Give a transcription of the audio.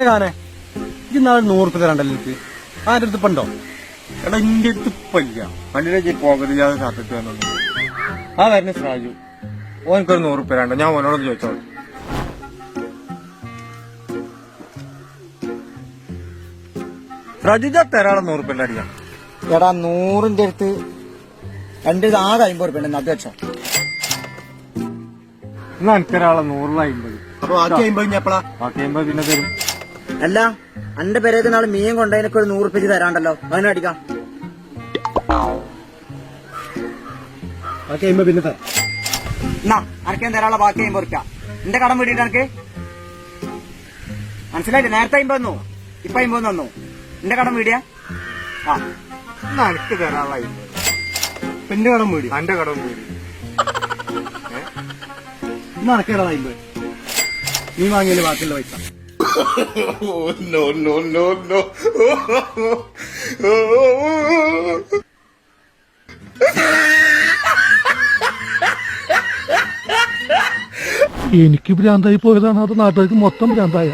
കാനെ ഇത് നാളെ നൂറ് റുപ്യ തരണ്ടല്ലോ എനിക്ക് ആരുടെ അടുത്ത് ഇപ്പൊ എടാ ഇന്റെ അടുത്ത് ഇപ്പല്ല വണ്ടിയിലേക്ക് പോകത്തില്ലാതെ കാത്തിട്ട് വന്നു ആ വരുന്ന സാജു. ഓനക്കൊരു നൂറ് ഉപ്പ തരണ്ട ഞാൻ ഓനോടൊന്ന് ചോദിച്ചോളൂ. സ്രാജു ഞാൻ തരാളെ നൂറ് ഉപ്പ അടിക്കാം. എടാ നൂറിന്റെ അടുത്ത് എന്റെ ഇത് ആകെ അമ്പത് റുപ്യ ഉണ്ട് അത് വെച്ചോ. എന്നാ എനിക്കൊരാളെ നൂറിൽ അമ്പത്. അപ്പൊ ബാക്കി അമ്പത് ഞാൻ ബാക്കി അമ്പത് പിന്നെ തരും. അല്ല അന്റെ പേരേക്ക് നാളെ മീൻ കൊണ്ടതിനൊക്കെ ഒരു നൂറ് പേജ് തരാണ്ടല്ലോ. അങ്ങനെ അടിക്കാം. പിന്നെ എന്നാ അനക്കേം തരാനുള്ള ബാക്കി അമ്പത് റുപ്യ എന്റെ കടം വീട്ടിട്ട് എനിക്ക് മനസ്സിലായില്ലേ? നേരത്തെ അമ്പത് തന്നു. ഇപ്പൊ അമ്പത് തന്നു. എന്റെ കടം വീടിയാ? ആ എന്നാ എനിക്ക് തരാനുള്ള അമ്പത് കടം മേടി എന്റെ കടം വീട്. ഇന്ന് നടക്കേടാ അമ്പത് നീ വാങ്ങിയല്ലേ ബാക്കിയുള്ള പൈസ. no, no, no, no. എനിക്ക് ഭ്രാന്തായി പോയതാണ് അത് നാട്ടുകാർക്ക് മൊത്തം ഭ്രാന്തായ